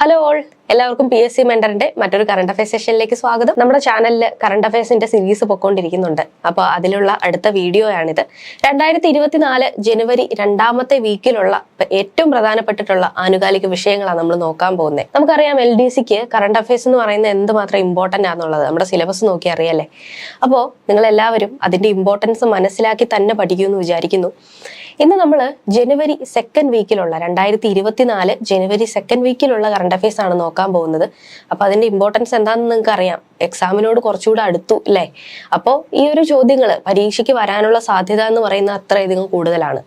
Hello all എല്ലാവർക്കും P S C മെന്ററിന്റെ മറ്റൊരു കറണ്ട് അഫയേഴ്സ് സെഷനിലേക്ക് സ്വാഗതം. നമ്മുടെ ചാനലിൽ കറണ്ട് അഫയേഴ്സിന്റെ സീരീസ് പൊക്കോണ്ടിരിക്കുന്നുണ്ട്. അപ്പോൾ അതിലുള്ള അടുത്ത വീഡിയോ ആണിത്. രണ്ടായിരത്തി ഇരുപത്തിനാല് ജനുവരി രണ്ടാമത്തെ വീക്കിലുള്ള ഏറ്റവും പ്രധാനപ്പെട്ടിട്ടുള്ള ആനുകാലിക വിഷയങ്ങളാണ് നമ്മൾ നോക്കാൻ പോകുന്നത് നമുക്കറിയാം എൽ ഡി സിക്ക് കറണ്ട് അഫയേഴ്സ് എന്ന് പറയുന്നത് എന്തുമാത്രം ഇമ്പോർട്ടന്റ് ആണെന്നുള്ളത് നമ്മുടെ സിലബസ് നോക്കി അറിയാല്ലേ? അപ്പോൾ നിങ്ങൾ എല്ലാവരും അതിന്റെ ഇമ്പോർട്ടൻസ് മനസ്സിലാക്കി തന്നെ പഠിക്കുമെന്ന് വിചാരിക്കുന്നു. ഇന്ന് നമ്മൾ ജനുവരി സെക്കൻഡ് വീക്കിലുള്ള രണ്ടായിരത്തി ഇരുപത്തിനാല് ജനുവരി സെക്കൻഡ് വീക്കിലുള്ള കറണ്ട് അഫയേഴ്സ് ആണ് നോക്കാൻ പോകുന്നത്. അപ്പൊ അതിന്റെ ഇമ്പോർട്ടൻസ് എന്താണെന്ന് നിങ്ങൾക്ക് അറിയാം എക്സാമിനോട് കുറച്ചുകൂടെ അടുത്തു അല്ലേ? അപ്പോൾ ഈ ഒരു ചോദ്യങ്ങൾ പരീക്ഷയ്ക്ക് വരാനുള്ള സാധ്യത എന്ന് പറയുന്നത് അത്ര അധികം കൂടുതലാണ്.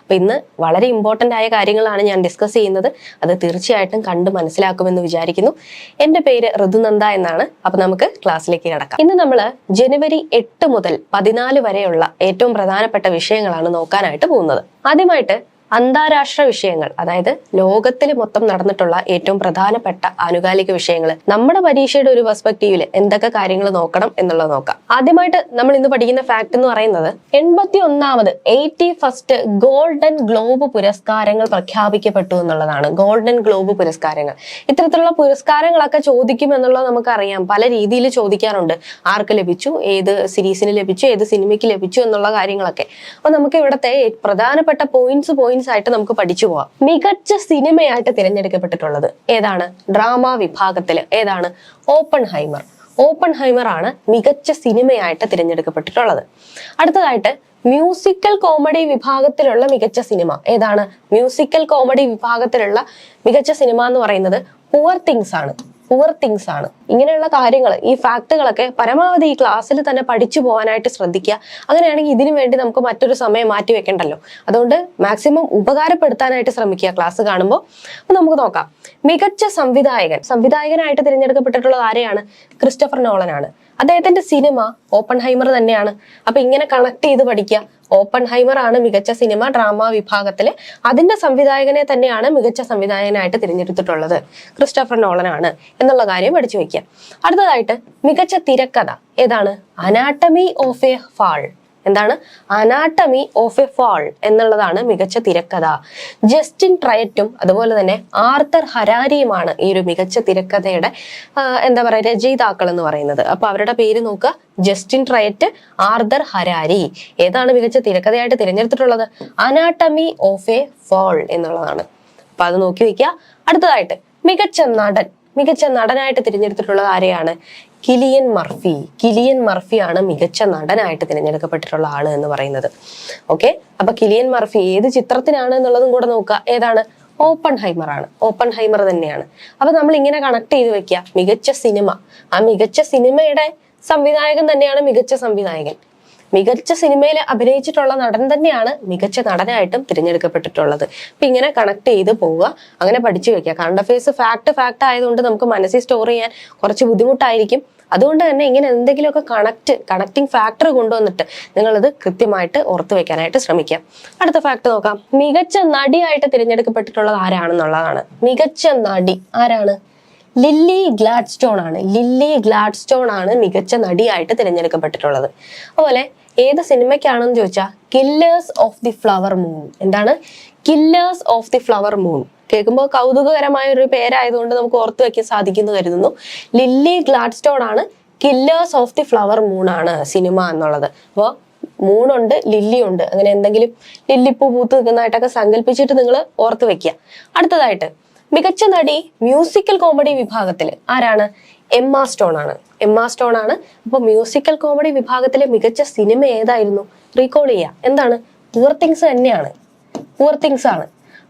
അപ്പം ഇന്ന് വളരെ ഇമ്പോർട്ടന്റ് ആയ കാര്യങ്ങളാണ് ഞാൻ ഡിസ്കസ് ചെയ്യുന്നത്. അത് തീർച്ചയായിട്ടും കണ്ട് മനസ്സിലാക്കുമെന്ന് വിചാരിക്കുന്നു. എന്റെ പേര് ഋതുനന്ദ എന്നാണ്. അപ്പം നമുക്ക് ക്ലാസ്സിലേക്ക് കിടക്കാം. ഇന്ന് നമ്മൾ ജനുവരി എട്ട് മുതൽ പതിനാല് വരെയുള്ള ഏറ്റവും പ്രധാനപ്പെട്ട വിഷയങ്ങളാണ് നോക്കാനായിട്ട് പോകുന്നത്. ആദ്യമായിട്ട് അന്താരാഷ്ട്ര വിഷയങ്ങൾ അതായത് ലോകത്തിൽ മൊത്തം നടന്നിട്ടുള്ള ഏറ്റവും പ്രധാനപ്പെട്ട ആനുകാലിക വിഷയങ്ങൾ നമ്മുടെ പരീക്ഷയുടെ ഒരു പെർസ്പെക്റ്റീവിൽ എന്തൊക്കെ കാര്യങ്ങൾ നോക്കണം എന്നുള്ളത് നോക്കാം. ആദ്യമായിട്ട് നമ്മൾ ഇന്ന് പഠിക്കുന്ന ഫാക്ട് എന്ന് പറയുന്നത് എൺപത്തി ഒന്നാമത് എയ്റ്റി ഫസ്റ്റ് ഗോൾഡൻ ഗ്ലോബ് പുരസ്കാരങ്ങൾ പ്രഖ്യാപിക്കപ്പെട്ടു എന്നുള്ളതാണ്. ഗോൾഡൻ ഗ്ലോബ് പുരസ്കാരങ്ങൾ. ഇത്തരത്തിലുള്ള പുരസ്കാരങ്ങളൊക്കെ ചോദിക്കും എന്നുള്ളത് നമുക്കറിയാം. പല രീതിയിൽ ചോദിക്കാറുണ്ട്. ആർക്ക് ലഭിച്ചു? ഏത് സീരീസിന് ലഭിച്ചു? ഏത് സിനിമയ്ക്ക് ലഭിച്ചു? എന്നുള്ള കാര്യങ്ങളൊക്കെ. അപ്പൊ നമുക്ക് ഇവിടുത്തെ പ്രധാനപ്പെട്ട പോയിന്റ്സ് പോയിന്റ്സ് ആയിട്ട് നമുക്ക് പഠിച്ചു പോവാം. മികച്ച സിനിമയായിട്ട് തിരഞ്ഞെടുക്കപ്പെട്ടിട്ടുള്ളത് ഏതാണ്? ഡ്രാമ വിഭാഗത്തിൽ ഏതാണ്? ഓപ്പൺ ഹൈമർ ഓപ്പൺ ഹൈമർ ആണ് മികച്ച സിനിമയായിട്ട് തിരഞ്ഞെടുക്കപ്പെട്ടിട്ടുള്ളത്. അടുത്തതായിട്ട് മ്യൂസിക്കൽ കോമഡി വിഭാഗത്തിലുള്ള മികച്ച സിനിമ ഏതാണ്? മ്യൂസിക്കൽ കോമഡി വിഭാഗത്തിലുള്ള മികച്ച സിനിമ എന്ന് പറയുന്നത് പുവർ തിങ്സ് ആണ്. പുവർ തിങ്സ് ആണ്. ഇങ്ങനെയുള്ള കാര്യങ്ങൾ ഈ ഫാക്ടുകളൊക്കെ പരമാവധി ഈ ക്ലാസ്സിൽ തന്നെ പഠിച്ചു പോകാനായിട്ട് ശ്രദ്ധിക്കുക. അങ്ങനെയാണെങ്കിൽ ഇതിനു വേണ്ടി നമുക്ക് മറ്റൊരു സമയം മാറ്റി വെക്കണ്ടല്ലോ. അതുകൊണ്ട് മാക്സിമം ഉപകാരപ്പെടുത്താനായിട്ട് ശ്രമിക്കുക ക്ലാസ് കാണുമ്പോൾ അപ്പൊ നമുക്ക് നോക്കാം. മികച്ച സംവിധായകൻ. സംവിധായകനായിട്ട് തിരഞ്ഞെടുക്കപ്പെട്ടിട്ടുള്ളത് ആരെയാണ്? ക്രിസ്റ്റഫർ നോളനാണ് അദ്ദേഹത്തിന്റെ സിനിമ ഓപ്പൺ ഹൈമർ തന്നെയാണ്. അപ്പൊ ഇങ്ങനെ കണക്ട് ചെയ്ത് പഠിക്കുക. ഓപ്പൺ ഹൈമർ ആണ് മികച്ച സിനിമ ഡ്രാമ വിഭാഗത്തിൽ. അതിന്റെ സംവിധായകനെ തന്നെയാണ് മികച്ച സംവിധായകനായിട്ട് തിരഞ്ഞെടുത്തിട്ടുള്ളത്. ക്രിസ്റ്റഫർ നോളനാണ് എന്നുള്ള കാര്യം പഠിച്ചു വെക്കുക അടുത്തതായിട്ട് മികച്ച തിരക്കഥ ഏതാണ്? Anatomy of a fall. എന്താണ്? അനാട്ടമി ഓഫ് എ ഫാൾ എന്നുള്ളതാണ് മികച്ച തിരക്കഥ. ജസ്റ്റിൻ ട്രയറ്റും അതുപോലെ തന്നെ ആർത്തർ ഹരാരിയുമാണ് ഈ ഒരു മികച്ച തിരക്കഥയുടെ എന്താ പറയുക രചയിതാക്കൾ എന്ന് പറയുന്നത്. അപ്പൊ അവരുടെ പേര് നോക്കുക. Justine Triet Arthur Harari. ഏതാണ് മികച്ച തിരക്കഥയായിട്ട് തിരഞ്ഞെടുത്തിട്ടുള്ളത്? അനാട്ടമി ഓഫ് എ ഫാൾ എന്നുള്ളതാണ്. അപ്പൊ അത് നോക്കി വെക്കുക. അടുത്തതായിട്ട് മികച്ച നടൻ. മികച്ച നടനായിട്ട് തിരഞ്ഞെടുത്തിട്ടുള്ളത് ആരെയാണ്? Kylian Murphy. കിലിയൻ മർഫിയാണ് മികച്ച നടനായിട്ട് തിരഞ്ഞെടുക്കപ്പെട്ടിട്ടുള്ള ആൾ എന്ന് പറയുന്നത്. ഓക്കെ അപ്പൊ കിലിയൻ മർഫി ഏത് ചിത്രത്തിനാണ് എന്നുള്ളതും കൂടെ നോക്കുക. ഏതാണ്? ഓപ്പൺ ഹൈമർ ആണ്. ഓപ്പൺ ഹൈമർ തന്നെയാണ്. അപ്പൊ നമ്മൾ ഇങ്ങനെ കണക്ട് ചെയ്ത് വെക്കുക. മികച്ച സിനിമ. ആ മികച്ച സിനിമയുടെ സംവിധായകൻ തന്നെയാണ് മികച്ച സംവിധായകൻ. മികച്ച സിനിമയിൽ അഭിനയിച്ചിട്ടുള്ള നടൻ തന്നെയാണ് മികച്ച നടനായിട്ടും തിരഞ്ഞെടുക്കപ്പെട്ടിട്ടുള്ളത്. അപ്പൊ ഇങ്ങനെ കണക്ട് ചെയ്ത് പോവുക അങ്ങനെ പഠിച്ചു വെക്കുക കറണ്ട് അഫയേഴ്സ് ഫാക്ട് ഫാക്ട് ആയതുകൊണ്ട് നമുക്ക് മനസ്സിൽ സ്റ്റോർ ചെയ്യാൻ കുറച്ച് ബുദ്ധിമുട്ടായിരിക്കും. അതുകൊണ്ട് തന്നെ ഇങ്ങനെ എന്തെങ്കിലുമൊക്കെ കണക്ട് കണക്റ്റിംഗ് ഫാക്ടർ കൊണ്ടുവന്നിട്ട് നിങ്ങളത് കൃത്യമായിട്ട് ഓർത്തു വെക്കാനായിട്ട് ശ്രമിക്കാം അടുത്ത ഫാക്ട് നോക്കാം. മികച്ച നടിയായിട്ട് തിരഞ്ഞെടുക്കപ്പെട്ടിട്ടുള്ളത് ആരാണെന്നുള്ളതാണ്. മികച്ച നടി ആരാണ്? ലില്ലി ഗ്ലാഡ്സ്റ്റോൺ ആണ്. ലില്ലി ഗ്ലാഡ്സ്റ്റോൺ ആണ് മികച്ച നടിയായിട്ട് തിരഞ്ഞെടുക്കപ്പെട്ടിട്ടുള്ളത്. അതുപോലെ ഏത് സിനിമയ്ക്കാണെന്ന് ചോദിച്ചാൽ killers of the flower moon എന്താണ്? Killers of the flower moon കേൾക്കുമ്പോൾ കൗതുകകരമായ ഒരു പേരായതുകൊണ്ട് നമുക്ക് ഓർത്തു വയ്ക്കാൻ സാധിക്കുന്നു കരുതുന്നു. ലില്ലി ഗ്ലാഡ്സ്റ്റോൺ ആണ് killers of the flower moon ആണ് സിനിമ എന്നുള്ളത്. അപ്പോൾ മൂണുണ്ട് ലില്ലി ഉണ്ട് അങ്ങനെ എന്തെങ്കിലും ലില്ലിപ്പൂ പൂത്ത് നിൽക്കുന്നതായിട്ടൊക്കെ സങ്കല്പിച്ചിട്ട് നിങ്ങൾ ഓർത്ത് വെക്കുക. അടുത്തതായിട്ട് മികച്ച നടി മ്യൂസിക്കൽ കോമഡി വിഭാഗത്തിൽ ആരാണ്? എമ്മ സ്റ്റോൺ ആണ്. എമ്മ സ്റ്റോൺ ആണ്. അപ്പൊ മ്യൂസിക്കൽ കോമഡി വിഭാഗത്തിലെ മികച്ച സിനിമ ഏതായിരുന്നു? റീകോൾ ചെയ്യുക എന്താണ്? പൂർ തിങ്സ് തന്നെയാണ്. പൂർ തിങ്സ് ആണ്.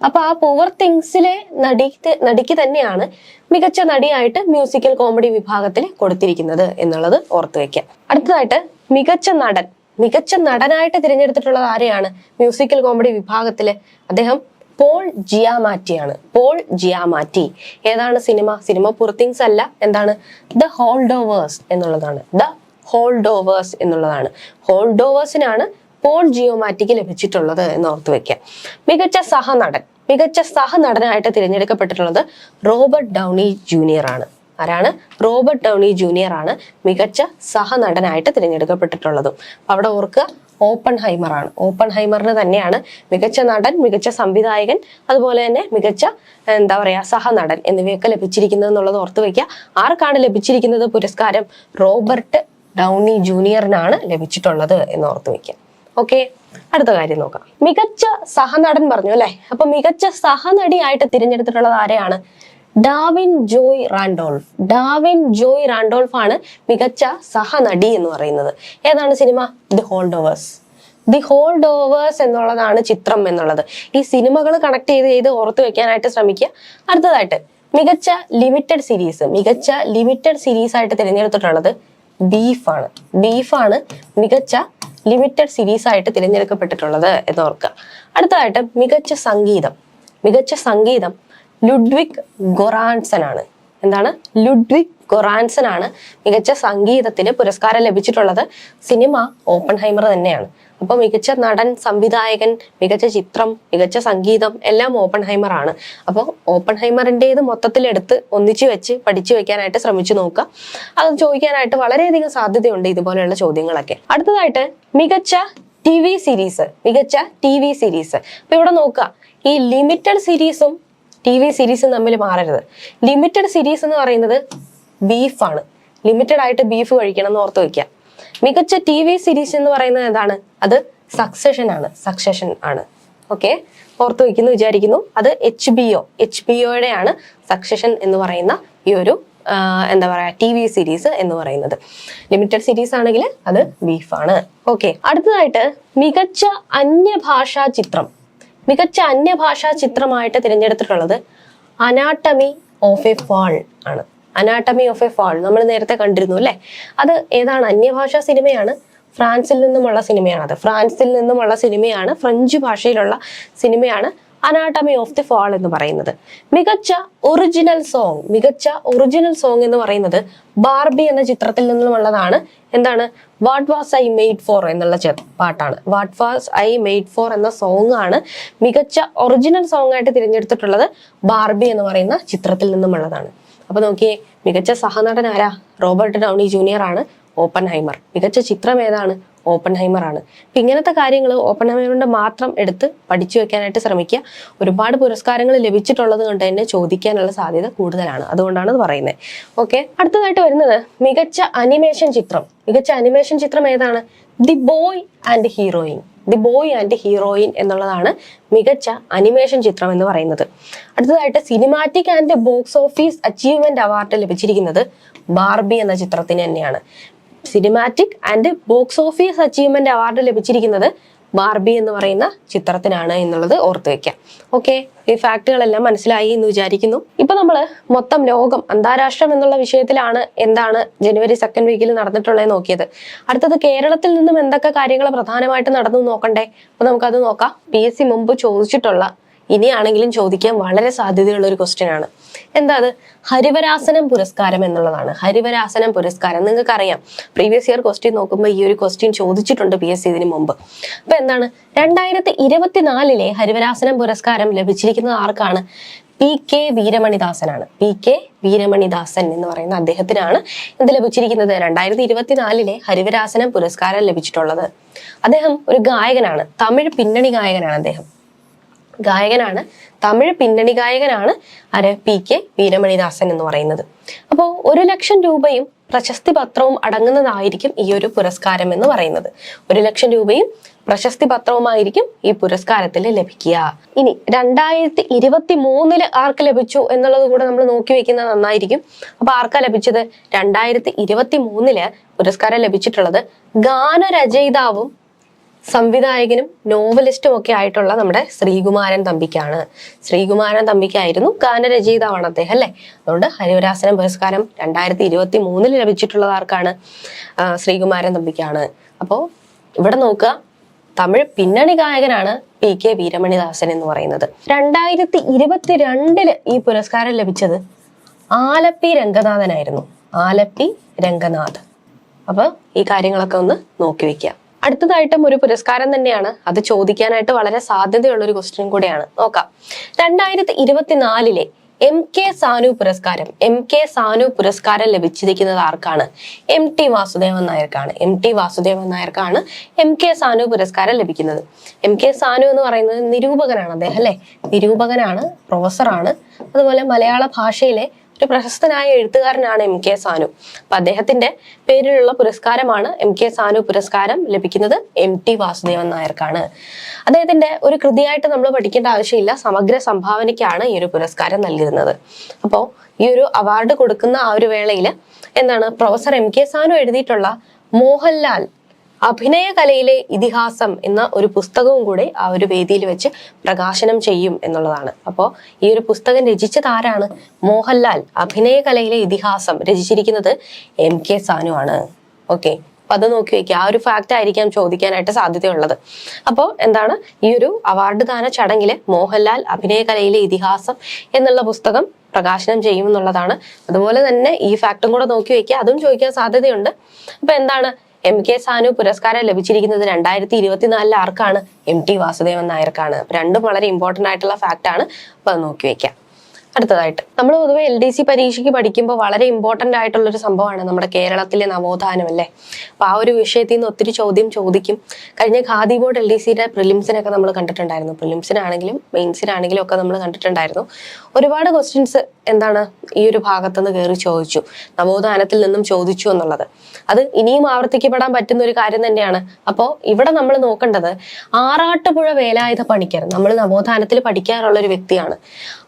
അപ്പൊ ആ പൂവർ തിങ്സിലെ നടി നടിക്ക് തന്നെയാണ് മികച്ച നടിയായിട്ട് മ്യൂസിക്കൽ കോമഡി വിഭാഗത്തിൽ കൊടുത്തിരിക്കുന്നത് എന്നുള്ളത് ഓർത്തു വെക്കാം അടുത്തതായിട്ട് മികച്ച നടൻ. മികച്ച നടനായിട്ട് തിരഞ്ഞെടുത്തിട്ടുള്ളത് ആരെയാണ്? മ്യൂസിക്കൽ കോമഡി വിഭാഗത്തിൽ അദ്ദേഹം പോൾ ജിയാമാറ്റിയാണ് പോൾ ജിയാമാറ്റി. ഏതാണ് സിനിമ? സിനിമ പുറത്തിങ്സ് അല്ല. എന്താണ്? ദ ഹോൾഡ് ഓവേഴ്സ് എന്നുള്ളതാണ്. ദ ഹോൾഡ് ഓവേഴ്സ് എന്നുള്ളതാണ്. ഹോൾഡ് ഓവേഴ്സിനാണ് പോൾ ജിയോമാറ്റിക്ക് ലഭിച്ചിട്ടുള്ളത് എന്ന് ഓർത്ത് വെക്കുക മികച്ച സഹനടൻ. മികച്ച സഹനടനായിട്ട് തിരഞ്ഞെടുക്കപ്പെട്ടിട്ടുള്ളത് റോബർട്ട് ഡൗണി ജൂനിയർ ആണ്. ആരാണ്? റോബർട്ട് ഡൗണി ജൂനിയർ ആണ് മികച്ച സഹനടനായിട്ട് തിരഞ്ഞെടുക്കപ്പെട്ടിട്ടുള്ളതും. അവിടെ ഓർക്കുക ഓപ്പൺ ഹൈമർ ആണ് ഓപ്പൺ ഹൈമറിന് തന്നെയാണ് മികച്ച നടൻ മികച്ച സംവിധായകൻ അതുപോലെ തന്നെ മികച്ച എന്താ പറയുക സഹനടൻ എന്നിവയൊക്കെ ലഭിച്ചിരിക്കുന്നത് എന്നുള്ളത് ഓർത്തു വെക്കുക ആർക്കാണ് ലഭിച്ചിരിക്കുന്നത് പുരസ്കാരം? റോബർട്ട് ഡൗണി ജൂനിയറിനാണ് ലഭിച്ചിട്ടുള്ളത് എന്ന് ഓർത്തു വെക്കുക ഓക്കെ അടുത്ത കാര്യം നോക്കാം. മികച്ച സഹനടൻ പറഞ്ഞു അല്ലെ? അപ്പൊ മികച്ച സഹനടിയായിട്ട് തിരഞ്ഞെടുത്തിട്ടുള്ളത് ആരെയാണ്? Da'Vine Joy Randolph. Da'Vine Joy Randolph ആണ് മികച്ച സഹനടി എന്ന് പറയുന്നത്. ഏതാണ് cinema? The holdovers the hold overs എന്നുള്ളതാണ് ചിത്രം എന്നുള്ളത്. ഈ സിനിമകൾ കണക്ട് ചെയ്ത് ചെയ്ത് ഓർത്ത് വെക്കാനായിട്ട് ശ്രമിക്കുക. അടുത്തതായിട്ട് മികച്ച ലിമിറ്റഡ് സീരീസ്. മികച്ച ലിമിറ്റഡ് സീരീസ് ആയിട്ട് തിരഞ്ഞെടുത്തിട്ടുള്ളത് ബീഫാണ്. ബീഫാണ് മികച്ച ലിമിറ്റഡ് സീരീസ് ആയിട്ട് തിരഞ്ഞെടുക്കപ്പെട്ടിട്ടുള്ളത് എന്ന് ഓർക്കുക. അടുത്തതായിട്ട് മികച്ച സംഗീതം. മികച്ച സംഗീതം ലുഡ്വിക് ഗൊറാൻസൺ ആണ് എന്താണ്? ലുഡ്വിക് ഗൊറാൻസൺ ആണ് മികച്ച സംഗീതത്തിന് പുരസ്കാരം ലഭിച്ചിട്ടുള്ളത്. സിനിമ ഓപ്പൺ ഹൈമർ തന്നെയാണ്. അപ്പോൾ മികച്ച നടൻ സംവിധായകൻ മികച്ച ചിത്രം മികച്ച സംഗീതം എല്ലാം ഓപ്പൺ ഹൈമർ ആണ്. അപ്പോൾ ഓപ്പൺ ഹൈമറിന്റെത് മൊത്തത്തിൽ എടുത്ത് ഒന്നിച്ചു വെച്ച് പഠിച്ചു വെക്കാനായിട്ട് ശ്രമിച്ചു നോക്കുക. അത് ചോദിക്കാനായിട്ട് വളരെയധികം സാധ്യതയുണ്ട് ഇതുപോലെയുള്ള ചോദ്യങ്ങളൊക്കെ. അടുത്തതായിട്ട് മികച്ച ടി വി സീരീസ് മികച്ച ടി വി സീരീസ്. അപ്പൊ ഇവിടെ നോക്കുക. ഈ ലിമിറ്റഡ് സീരീസും ടി വി സീരീസും തമ്മിൽ മാറരുത്. ലിമിറ്റഡ് സീരീസ് എന്ന് പറയുന്നത് ബീഫാണ് ലിമിറ്റഡ് ആയിട്ട് ബീഫ് കഴിക്കണം എന്ന് ഓർത്ത് വയ്ക്കുക മികച്ച ടി വി സീരീസ് എന്ന് പറയുന്നത് എന്താണ്? അത് സക്സഷൻ ആണ്. സക്സഷൻ ആണ്. ഓക്കെ? ഓർത്ത് വയ്ക്കുന്നു വിചാരിക്കുന്നു. അത് H B O. H B ഒയുടെ ആണ് സക്സഷൻ എന്ന് പറയുന്ന ഈ ഒരു എന്താ പറയാ ടി വി സീരീസ് എന്ന് പറയുന്നത്. ലിമിറ്റഡ് സീരീസ് ആണെങ്കിൽ അത് ബീഫാണ് ഓക്കെ? അടുത്തതായിട്ട് മികച്ച അന്യഭാഷാ ചിത്രം. മികച്ച അന്യഭാഷാ ചിത്രമായിട്ട് തിരഞ്ഞെടുത്തിട്ടുള്ളത് അനാട്ടമി ഓഫ് എ ഫാൾ ആണ്. അനാട്ടമി ഓഫ് എ ഫാൾ നമ്മൾ നേരത്തെ കണ്ടിരുന്നു അല്ലേ? അത് ഏതാണ്? അന്യഭാഷാ സിനിമയാണ്. ഫ്രാൻസിൽ നിന്നുമുള്ള സിനിമയാണ് അത്. ഫ്രാൻസിൽ നിന്നുമുള്ള സിനിമയാണ്. ഫ്രഞ്ച് ഭാഷയിലുള്ള സിനിമയാണ്. അനാട്ടമി ഓഫ് ദി ഫാൾ എന്ന് പറയുന്നത്. മികച്ച ഒറിജിനൽ സോങ് മികച്ച ഒറിജിനൽ സോങ് എന്ന് പറയുന്നത് ബാർബി എന്ന ചിത്രത്തിൽ നിന്നുമുള്ളതാണ് എന്താണ്? What was I made for എന്നുള്ള പാട്ടാണ്. What was I made for എന്ന സോങ് ആണ് മികച്ച ഒറിജിനൽ സോങ് ആയിട്ട് തിരഞ്ഞെടുത്തിട്ടുള്ളത് ബാർബി എന്ന് പറയുന്ന ചിത്രത്തിൽ നിന്നുമുള്ളതാണ് അപ്പൊ നോക്കിയേ മികച്ച സഹനടൻ ആരാ? റോബർട്ട് ഡൗണി ജൂനിയർ ആണ് ഓപ്പൺ ഹൈമർ മികച്ച ചിത്രം ഏതാണ്? ഓപ്പൺ ഹൈമറാണ് അപ്പൊ ഇങ്ങനത്തെ കാര്യങ്ങൾ ഓപ്പൺ ഹൈമറിന്റെ മാത്രം എടുത്ത് പഠിച്ചു വെക്കാനായിട്ട് ശ്രമിക്കുക. ഒരുപാട് പുരസ്കാരങ്ങൾ ലഭിച്ചിട്ടുള്ളത് കൊണ്ട് തന്നെ ചോദിക്കാനുള്ള സാധ്യത കൂടുതലാണ്. അതുകൊണ്ടാണ് അത് പറയുന്നത് ഓക്കെ അടുത്തതായിട്ട് വരുന്നത് മികച്ച അനിമേഷൻ ചിത്രം. മികച്ച അനിമേഷൻ ചിത്രം ഏതാണ്? The boy and heroine. The boy and heroine എന്നുള്ളതാണ് മികച്ച അനിമേഷൻ ചിത്രം എന്ന് പറയുന്നത്. അടുത്തതായിട്ട് cinematic and box office achievement award ലഭിച്ചിരിക്കുന്നത് ബാർബി എന്ന ചിത്രത്തിന് തന്നെയാണ്. Cinematic and box office achievement award ലഭിച്ചിരിക്കുന്നത് ബാർബി എന്ന് പറയുന്ന ചിത്രത്തിനാണ് എന്നുള്ളത് ഓർത്തു വെക്കാം. ഓക്കെ ഈ ഫാക്ടുകളെല്ലാം മനസ്സിലായി എന്ന് വിചാരിക്കുന്നു. ഇപ്പൊ നമ്മൾ മൊത്തം ലോകം അന്താരാഷ്ട്രം എന്നുള്ള വിഷയത്തിലാണ് എന്താണ് ജനുവരി സെക്കൻഡ് വീക്കിൽ നടന്നിട്ടുള്ളത് നോക്കിയത്. അടുത്തത് കേരളത്തിൽ നിന്നും എന്തൊക്കെ കാര്യങ്ങൾ പ്രധാനമായിട്ട് നടന്നു നോക്കണ്ടേ? അപ്പൊ നമുക്കത് നോക്കാം. പി എസ് സി മുമ്പ് ചോദിച്ചിട്ടുള്ള ഇനിയാണെങ്കിലും ചോദിക്കാൻ വളരെ സാധ്യതയുള്ള ഒരു ക്വസ്റ്റ്യൻ ആണ്. എന്താ അത് ഹരിവരാസനം പുരസ്കാരം എന്നുള്ളതാണ്. ഹരിവരാസനം പുരസ്കാരം. നിങ്ങൾക്ക് അറിയാം പ്രീവിയസ് ഇയർ ക്വസ്റ്റ്യൻ നോക്കുമ്പോൾ ഈ ഒരു ക്വസ്റ്റ്യൻ ചോദിച്ചിട്ടുണ്ട് പി എസ് സി ഇതിന് മുമ്പ്. അപ്പൊ എന്താണ്? രണ്ടായിരത്തി ഇരുപത്തിനാലിലെ ഹരിവരാസനം പുരസ്കാരം ലഭിച്ചിരിക്കുന്നത് ആർക്കാണ്? പി കെ വീരമണിദാസനാണ്. പി കെ വീരമണിദാസൻ എന്ന് പറയുന്ന അദ്ദേഹത്തിനാണ് എന്ത് ലഭിച്ചിരിക്കുന്നത്. രണ്ടായിരത്തി ഇരുപത്തിനാലിലെ ഹരിവരാസനം പുരസ്കാരം ലഭിച്ചിട്ടുള്ളത്. അദ്ദേഹം ഒരു ഗായകനാണ്. തമിഴ് പിന്നണി ഗായകനാണ് അദ്ദേഹം. ഗായകനാണ്. തമിഴ് പിന്നണി ഗായകനാണ് ആര്? പി കെ വീരമണിദാസൻ എന്ന് പറയുന്നത്. അപ്പോൾ ഒരു ലക്ഷം രൂപയും പ്രശസ്തി പത്രവും അടങ്ങുന്നതായിരിക്കും ഈ ഒരു പുരസ്കാരം എന്ന് പറയുന്നത്. ഒരു ലക്ഷം രൂപയും പ്രശസ്തി പത്രവുമായിരിക്കും ഈ പുരസ്കാരത്തിൽ ലഭിക്കുക. ഇനി രണ്ടായിരത്തി ഇരുപത്തി മൂന്നിൽ ആർക്ക് ലഭിച്ചു എന്നുള്ളത് കൂടെ നമ്മൾ നോക്കി വെക്കുന്നത് നന്നായിരിക്കും. അപ്പൊ ആർക്കാ ലഭിച്ചത്? രണ്ടായിരത്തി ഇരുപത്തി മൂന്നിൽ പുരസ്കാരം ലഭിച്ചിട്ടുള്ളത് ഗാനരചയിതാവും സംവിധായകനും നോവലിസ്റ്റും ഒക്കെ ആയിട്ടുള്ള നമ്മുടെ ശ്രീകുമാരൻ തമ്പിക്കാണ്. ശ്രീകുമാരൻ തമ്പിക്കായിരുന്നു ഗാനരചയിതാവാണ് അദ്ദേഹം അല്ലെ? അതുകൊണ്ട് ഹരിവരാസനം പുരസ്കാരം രണ്ടായിരത്തി ഇരുപത്തി മൂന്നിൽ ലഭിച്ചിട്ടുള്ളത് ആർക്കാണ്? ശ്രീകുമാരൻ തമ്പിക്കാണ്. അപ്പോൾ ഇവിടെ നോക്കുക തമിഴ് പിന്നണി ഗായകനാണ് പി കെ വീരമണിദാസൻ എന്ന് പറയുന്നത്. രണ്ടായിരത്തി ഇരുപത്തിരണ്ടിൽ ഈ പുരസ്കാരം ലഭിച്ചത് ആലപ്പി രംഗനാഥനായിരുന്നു. ആലപ്പി രംഗനാഥ്. അപ്പോൾ ഈ കാര്യങ്ങളൊക്കെ ഒന്ന് നോക്കി വെക്കുക. അടുത്തതായിട്ടും ഒരു പുരസ്കാരം തന്നെയാണ്. അത് ചോദിക്കാനായിട്ട് വളരെ സാധ്യതയുള്ള ഒരു ക്വസ്റ്റ്യൻ കൂടെയാണ്. നോക്കാം. രണ്ടായിരത്തി ഇരുപത്തിനാലിലെ എം കെ സാനു പുരസ്കാരം. എം കെ സാനു പുരസ്കാരം ലഭിച്ചിരിക്കുന്നത് ആർക്കാണ്? എം ടി വാസുദേവൻ നായർക്കാണ്. എം ടി വാസുദേവൻ നായർക്കാണ് എം കെ സാനു പുരസ്കാരം ലഭിക്കുന്നത്. എം കെ സാനു എന്ന് പറയുന്നത് നിരൂപകനാണ് അദ്ദേഹം അല്ലെ? നിരൂപകനാണ് പ്രൊഫസറാണ് അതുപോലെ മലയാള ഭാഷയിലെ ഒരു പ്രശസ്തനായ എഴുത്തുകാരനാണ് എം കെ സാനു. അപ്പൊ അദ്ദേഹത്തിന്റെ പേരിലുള്ള പുരസ്കാരമാണ് എം കെ സാനു പുരസ്കാരം ലഭിക്കുന്നത് എം ടി വാസുദേവൻ നായർക്കാണ്. അദ്ദേഹത്തിന്റെ ഒരു കൃതിയായിട്ട് നമ്മൾ പഠിക്കേണ്ട ആവശ്യമില്ല. സമഗ്ര സംഭാവനയ്ക്കാണ് ഈ ഒരു പുരസ്കാരം നൽകുന്നത് അപ്പോൾ ഈ ഒരു അവാർഡ് കൊടുക്കുന്ന ആ ഒരു വേളയിൽ എന്താണ് പ്രൊഫസർ എം കെ സാനു എഴുതിയിട്ടുള്ള മോഹൻലാൽ അഭിനയ കലയിലെ ഇതിഹാസം എന്ന ഒരു പുസ്തകവും കൂടെ ആ ഒരു വേദിയിൽ വെച്ച് പ്രകാശനം ചെയ്യും എന്നുള്ളതാണ്. അപ്പോൾ ഈ ഒരു പുസ്തകം രചിച്ചത് ആരാണ്? മോഹൻലാൽ. അഭിനയ കലയിലെ ഇതിഹാസം രചിച്ചിരിക്കുന്നത് എം കെ സാനു ആണ്. ഓക്കെ. അപ്പൊ അത് നോക്കി വെക്കുക ആ ഒരു ഫാക്റ്റ് ആയിരിക്കാം ചോദിക്കാനായിട്ട് സാധ്യതയുള്ളത്. അപ്പോൾ എന്താണ്? ഈ ഒരു അവാർഡ് ദാന ചടങ്ങിൽ മോഹൻലാൽ അഭിനയ കലയിലെ ഇതിഹാസം എന്നുള്ള പുസ്തകം പ്രകാശനം ചെയ്യും എന്നുള്ളതാണ് അതുപോലെ തന്നെ ഈ ഫാക്റ്റും കൂടെ നോക്കി വെക്കുക അതും ചോദിക്കാൻ സാധ്യതയുണ്ട്. അപ്പൊ എന്താണ്? എം കെ സാനു പുരസ്കാരം ലഭിച്ചിരിക്കുന്നത് രണ്ടായിരത്തി ഇരുപത്തിനാലിൽ ആർക്കാണ്? എം ടി വാസുദേവൻ നായർക്കാണ്. രണ്ടും വളരെ ഇമ്പോർട്ടന്റ് ആയിട്ടുള്ള ഫാക്റ്റ് ആണ്. അപ്പൊ അത് നോക്കി വെക്കാം. അടുത്തതായിട്ട്. നമ്മൾ പൊതുവെ എൽ ഡി സി പരീക്ഷയ്ക്ക് പഠിക്കുമ്പോൾ വളരെ ഇമ്പോർട്ടന്റ് ആയിട്ടുള്ള ഒരു സംഭവമാണ് നമ്മുടെ കേരളത്തിലെ നവോത്ഥാനം അല്ലേ? അപ്പൊ ആ ഒരു വിഷയത്തിൽ നിന്ന് ഒത്തിരി ചോദ്യം ചോദിക്കും. കഴിഞ്ഞ ഖാദി ബോർഡ് എൽ ഡി സിയുടെ പ്രിലിംസിനൊക്കെ നമ്മൾ കണ്ടിട്ടുണ്ടായിരുന്നു. പ്രിലിംസിനാണെങ്കിലും മെയിൻസിനാണെങ്കിലും ഒക്കെ നമ്മൾ കണ്ടിട്ടുണ്ടായിരുന്നു. ഒരുപാട് ക്വസ്റ്റ്യൻസ് എന്താണ് ഈ ഒരു ഭാഗത്തുനിന്ന് കയറി ചോദിച്ചു. നവോത്ഥാനത്തിൽ നിന്നും ചോദിച്ചു എന്നുള്ളത്. അത് ഇനിയും ആവർത്തിക്കപ്പെടാൻ പറ്റുന്ന ഒരു കാര്യം തന്നെയാണ്. അപ്പോൾ ഇവിടെ നമ്മൾ നോക്കേണ്ടത് ആറാട്ടുപുഴ വേലായുധ പണിക്കർ നമ്മൾ നവോത്ഥാനത്തിൽ പഠിക്കാറുള്ള ഒരു വ്യക്തിയാണ്.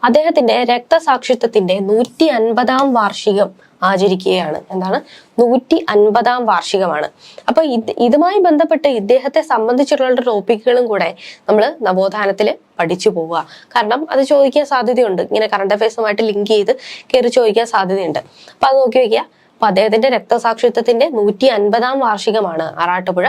അദ്ദേഹത്തിന്റെ രക്തസാക്ഷിത്വത്തിന്റെ നൂറ്റി അൻപതാം വാർഷികം ആചരിക്കുകയാണ്. എന്താണ്? നൂറ്റി അൻപതാം വാർഷികമാണ്. അപ്പൊ ഇത് ഇതുമായി ബന്ധപ്പെട്ട് ഇദ്ദേഹത്തെ സംബന്ധിച്ചിട്ടുള്ള ടോപ്പിക്കുകളും കൂടെ നമ്മൾ നവോത്ഥാനത്തിൽ പഠിച്ചു പോവുക. കാരണം അത് ചോദിക്കാൻ സാധ്യതയുണ്ട്. ഇങ്ങനെ കറണ്ട് അഫയേഴ്സുമായിട്ട് ലിങ്ക് ചെയ്ത് കയറി ചോദിക്കാൻ സാധ്യതയുണ്ട്. അപ്പൊ അത് നോക്കി വെക്കുക. അപ്പൊ അദ്ദേഹത്തിന്റെ രക്തസാക്ഷിത്വത്തിന്റെ നൂറ്റി അൻപതാം വാർഷികമാണ് ആറാട്ടുപുഴ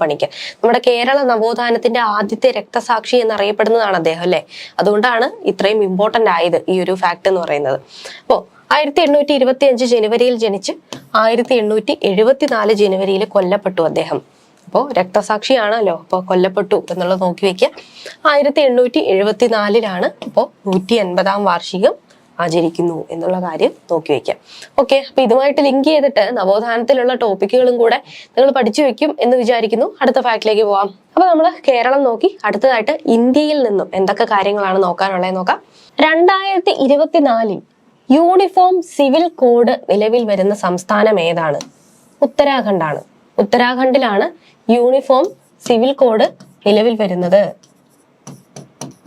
പണിക്ക്. നമ്മുടെ കേരള നവോത്ഥാനത്തിന്റെ ആദ്യത്തെ രക്തസാക്ഷി എന്നറിയപ്പെടുന്നതാണ് അദ്ദേഹം അല്ലെ? അതുകൊണ്ടാണ് ഇത്രയും ഇമ്പോർട്ടന്റ് ആയത് ഈ ഒരു ഫാക്ട് എന്ന് പറയുന്നത്. അപ്പോ ആയിരത്തി എണ്ണൂറ്റി ഇരുപത്തി അഞ്ച് ജനുവരിയിൽ ജനിച്ച് ആയിരത്തി എണ്ണൂറ്റി എഴുപത്തിനാല് ജനുവരിയിൽ കൊല്ലപ്പെട്ടു അദ്ദേഹം. അപ്പോൾ രക്തസാക്ഷിയാണല്ലോ അപ്പോൾ കൊല്ലപ്പെട്ടു എന്നുള്ളത് നോക്കി വെക്കുക. ആയിരത്തി എണ്ണൂറ്റി എഴുപത്തിനാലിലാണ് അപ്പോൾ നൂറ്റി അൻപതാം വാർഷികം ആചരിക്കുന്നു എന്നുള്ള കാര്യം നോക്കി വെക്കാം. ഓക്കെ അപ്പൊ ഇതുമായിട്ട് ലിങ്ക് ചെയ്തിട്ട് നവോത്ഥാനത്തിലുള്ള ടോപ്പിക്കുകളും കൂടെ നിങ്ങൾ പഠിച്ചു വെക്കും എന്ന് വിചാരിക്കുന്നു. അടുത്ത ഫാക്ടിലേക്ക് പോവാം. അപ്പൊ നമ്മൾ കേരളം നോക്കി അടുത്തതായിട്ട് ഇന്ത്യയിൽ നിന്നും എന്തൊക്കെ കാര്യങ്ങളാണ് നോക്കാനുള്ളത് നോക്കാം. രണ്ടായിരത്തി ഇരുപത്തിനാലിൽ യൂണിഫോം സിവിൽ കോഡ് നിലവിൽ വരുന്ന സംസ്ഥാനം ഏതാണ്? ഉത്തരാഖണ്ഡാണ്. ഉത്തരാഖണ്ഡിലാണ് യൂണിഫോം സിവിൽ കോഡ് നിലവിൽ വരുന്നത്.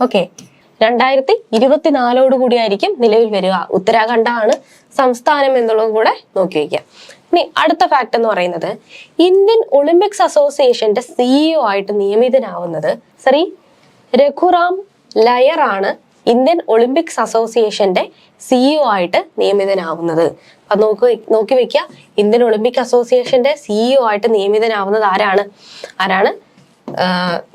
ഓക്കെ രണ്ടായിരത്തി ഇരുപത്തിനാലോട് കൂടിയായിരിക്കും നിലവിൽ വരിക. ഉത്തരാഖണ്ഡാണ് സംസ്ഥാനം എന്നുള്ളത് കൂടെ നോക്കി വയ്ക്കാം ഇനി അടുത്ത ഫാക്ട് എന്ന് പറയുന്നത് ഇന്ത്യൻ ഒളിമ്പിക്സ് അസോസിയേഷന്റെ സിഇഒ ആയിട്ട് നിയമിതനാവുന്നത് ശ്രീ രഘുറാം ലയർ ആണ് ഇന്ത്യൻ ഒളിമ്പിക്സ് അസോസിയേഷന്റെ സിഇഒ ആയിട്ട് നിയമിതനാവുന്നത്. അപ്പൊ നോക്ക് നോക്കി വെക്കുക ഇന്ത്യൻ ഒളിമ്പിക് അസോസിയേഷന്റെ സിഇഒ ആയിട്ട് നിയമിതനാവുന്നത് ആരാണ്? ആരാണ്?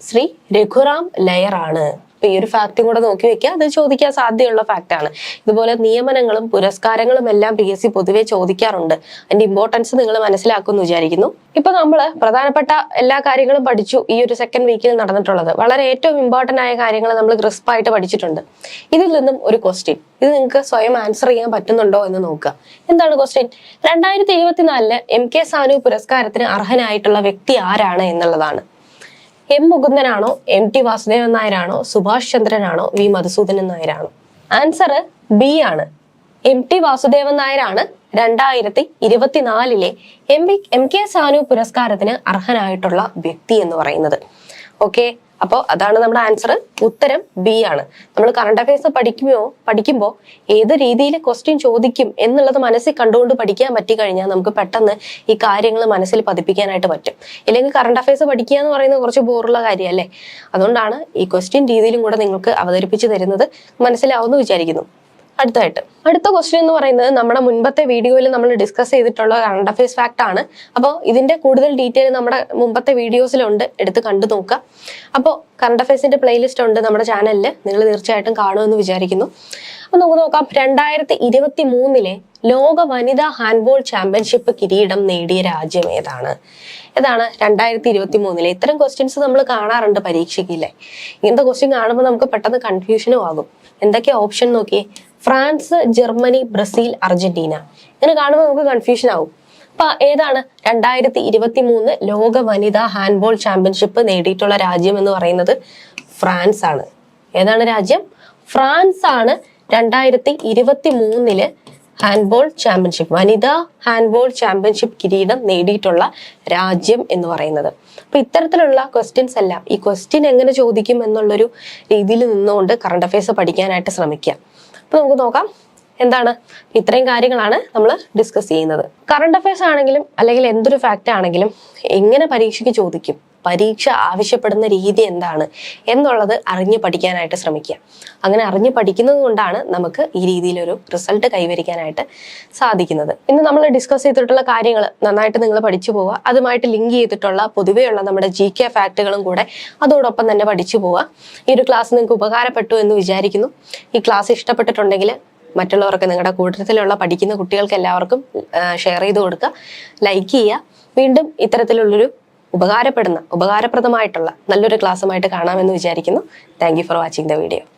ശ്രീ രഘുറാം ലയർ ആണ്. അപ്പൊ ഈ ഒരു ഫാക്റ്റും കൂടെ നോക്കി വെക്കുക. അത് ചോദിക്കാൻ സാധ്യതയുള്ള ഫാക്റ്റാണ് ഇതുപോലെ നിയമനങ്ങളും പുരസ്കാരങ്ങളും എല്ലാം പി എസ് സി പൊതുവെ ചോദിക്കാറുണ്ട്. അതിന്റെ ഇമ്പോർട്ടൻസ് നിങ്ങൾ മനസ്സിലാക്കുമെന്ന് വിചാരിക്കുന്നു. ഇപ്പൊ നമ്മൾ പ്രധാനപ്പെട്ട എല്ലാ കാര്യങ്ങളും പഠിച്ചു ഈ ഒരു സെക്കൻഡ് വീക്കിൽ നടന്നിട്ടുള്ളത്. വളരെ ഏറ്റവും ഇമ്പോർട്ടന്റ് ആയ കാര്യങ്ങൾ നമ്മൾ ക്രിസ്പ് ആയിട്ട് പഠിച്ചിട്ടുണ്ട്. ഇതിൽ നിന്നും ഒരു ക്വസ്റ്റ്യൻ ഇത് നിങ്ങൾക്ക് സ്വയം ആൻസർ ചെയ്യാൻ പറ്റുന്നുണ്ടോ എന്ന് നോക്കുക. എന്താണ് ക്വസ്റ്റ്യൻ രണ്ടായിരത്തി ഇരുപത്തിനാലിൽ എം കെ സാനു പുരസ്കാരത്തിന് അർഹനായിട്ടുള്ള വ്യക്തി ആരാണ് എന്നുള്ളതാണ്. എം മുകുന്ദനാണോ എം ടി വാസുദേവൻ നായരാണോ സുഭാഷ് ചന്ദ്രനാണോ വി മധുസൂദനൻ നായരാണോ? ആൻസർ ബി ആണ്. എം ടി വാസുദേവൻ നായരാണ് രണ്ടായിരത്തി ഇരുപത്തിനാലിലെ എം എം കെ സാനു പുരസ്കാരത്തിന് അർഹനായിട്ടുള്ള വ്യക്തി എന്ന് പറയുന്നത്. ഓക്കെ അപ്പോൾ അതാണ് നമ്മുടെ ആൻസർ ഉത്തരം ബി ആണ്. നമ്മൾ കറണ്ട് അഫയേഴ്സ് പഠിക്കുമോ? പഠിക്കുമ്പോൾ ഏത് രീതിയിൽ ക്വസ്റ്റ്യൻ ചോദിക്കും എന്നുള്ളത് മനസ്സിൽ കണ്ടുകൊണ്ട് പഠിക്കാൻ പറ്റി കഴിഞ്ഞാൽ നമുക്ക് പെട്ടെന്ന് ഈ കാര്യങ്ങൾ മനസ്സിൽ പതിപ്പിക്കാനായിട്ട് പറ്റും. ഇല്ലെങ്കിൽ കറണ്ട് അഫയേഴ്സ് പഠിക്കുക എന്ന് പറയുന്നത് കുറച്ച് ബോറുള്ള കാര്യമല്ലേ? അതുകൊണ്ടാണ് ഈ ക്വസ്റ്റ്യൻ രീതിയിലും കൂടെ നിങ്ങൾക്ക് അവതരിപ്പിച്ച് തരുന്നത്. മനസ്സിലാവുമെന്ന് വിചാരിക്കുന്നു. അടുത്തായിട്ട്. അടുത്ത ക്വസ്റ്റ്യൻ എന്ന് പറയുന്നത് നമ്മുടെ മുൻപത്തെ വീഡിയോയിൽ നമ്മൾ ഡിസ്കസ് ചെയ്തിട്ടുള്ള കറണ്ട് അഫയേഴ്സ് ഫാക്ട് ആണ്. അപ്പോൾ ഇതിന്റെ കൂടുതൽ ഡീറ്റെയിൽ നമ്മുടെ മുമ്പത്തെ വീഡിയോസിലുണ്ട് എടുത്ത് കണ്ടു നോക്കുക അപ്പോൾ കറണ്ട് അഫയേഴ്സിന്റെ പ്ലേലിസ്റ്റ് ഉണ്ട് നമ്മുടെ ചാനലിൽ നിങ്ങൾ തീർച്ചയായിട്ടും കാണുമെന്ന് വിചാരിക്കുന്നു. അപ്പൊ നമുക്ക് നോക്കാം. രണ്ടായിരത്തി ഇരുപത്തി മൂന്നിലെ ലോക വനിതാ ഹാൻഡ്ബോൾ ചാമ്പ്യൻഷിപ്പ് കിരീടം നേടിയ രാജ്യം ഏതാണ്? ഏതാണ് രണ്ടായിരത്തി ഇരുപത്തി മൂന്നിലെ ഇത്തരം ക്വസ്റ്റ്യൻസ് നമ്മൾ കാണാറുണ്ട് പരീക്ഷയ്ക്കില്ലേ ഇങ്ങനത്തെ ക്വസ്റ്റ്യൻ കാണുമ്പോൾ നമുക്ക് പെട്ടെന്ന് കൺഫ്യൂഷനും ആകും. എന്തൊക്കെയാ ഓപ്ഷൻ നോക്കി ഫ്രാൻസ് ജർമ്മനി ബ്രസീൽ അർജന്റീന. ഇങ്ങനെ കാണുമ്പോൾ നമുക്ക് കൺഫ്യൂഷൻ ആവും. അപ്പൊ ഏതാണ്? രണ്ടായിരത്തി ഇരുപത്തി മൂന്ന് ലോക വനിതാ ഹാൻഡ്ബോൾ ചാമ്പ്യൻഷിപ്പ് നേടിയിട്ടുള്ള രാജ്യം എന്ന് പറയുന്നത് ഫ്രാൻസ് ആണ് ഏതാണ് രാജ്യം? ഫ്രാൻസ് ആണ് രണ്ടായിരത്തി ഇരുപത്തി മൂന്നിൽ ഹാൻഡ്ബോൾ ചാമ്പ്യൻഷിപ്പ് വനിതാ ഹാൻഡ്ബോൾ ചാമ്പ്യൻഷിപ്പ് കിരീടം നേടിയിട്ടുള്ള രാജ്യം എന്ന് പറയുന്നത്. അപ്പൊ ഇത്തരത്തിലുള്ള ക്വസ്റ്റ്യൻസ് എല്ലാം ഈ ക്വസ്റ്റ്യൻ എങ്ങനെ ചോദിക്കും എന്നുള്ളൊരു രീതിയിൽ നിന്നുകൊണ്ട് കറണ്ട് അഫയേഴ്സ് പഠിക്കാനായിട്ട് ശ്രമിക്കുക അപ്പൊ നമുക്ക് നോക്കാം എന്താണ് ഇത്രയും കാര്യങ്ങളാണ് നമ്മൾ ഡിസ്കസ് ചെയ്യുന്നത്. കറണ്ട് അഫയേഴ്സ് ആണെങ്കിലും അല്ലെങ്കിൽ എന്തൊരു ഫാക്റ്റ് ആണെങ്കിലും എങ്ങനെ പരീക്ഷയ്ക്ക് ചോദിക്കും? പരീക്ഷ ആവശ്യപ്പെടുന്ന രീതി എന്താണ് എന്നുള്ളത് അറിഞ്ഞ് പഠിക്കാനായിട്ട് ശ്രമിക്കുക. അങ്ങനെ അറിഞ്ഞ് പഠിക്കുന്നത് കൊണ്ടാണ് നമുക്ക് ഈ രീതിയിലൊരു റിസൾട്ട് കൈവരിക്കാനായിട്ട് സാധിക്കുന്നത്. ഇന്ന് നമ്മൾ ഡിസ്കസ് ചെയ്തിട്ടുള്ള കാര്യങ്ങൾ നന്നായിട്ട് നിങ്ങൾ പഠിച്ചു പോവുക. അതുമായിട്ട് ലിങ്ക് ചെയ്തിട്ടുള്ള പൊതുവെയുള്ള നമ്മുടെ ജി കെ ഫാക്റ്റുകളും കൂടെ അതോടൊപ്പം തന്നെ പഠിച്ചു പോവുക. ഈ ഒരു ക്ലാസ് നിങ്ങൾക്ക് ഉപകാരപ്പെട്ടു എന്ന് വിചാരിക്കുന്നു. ഈ ക്ലാസ് ഇഷ്ടപ്പെട്ടിട്ടുണ്ടെങ്കിൽ മറ്റുള്ളവർക്ക് നിങ്ങളുടെ കൂട്ടത്തിലുള്ള പഠിക്കുന്ന കുട്ടികൾക്ക് എല്ലാവർക്കും ഷെയർ ചെയ്ത് കൊടുക്കുക. ലൈക്ക് ചെയ്യുക. വീണ്ടും ഇത്തരത്തിലുള്ളൊരു ഉപകാരപ്പെടുന്ന ഉപകാരപ്രദമായിട്ടുള്ള നല്ലൊരു ക്ലാസ്സുമായിട്ട് കാണാമെന്ന് വിചാരിക്കുന്നു. Thank for watching the video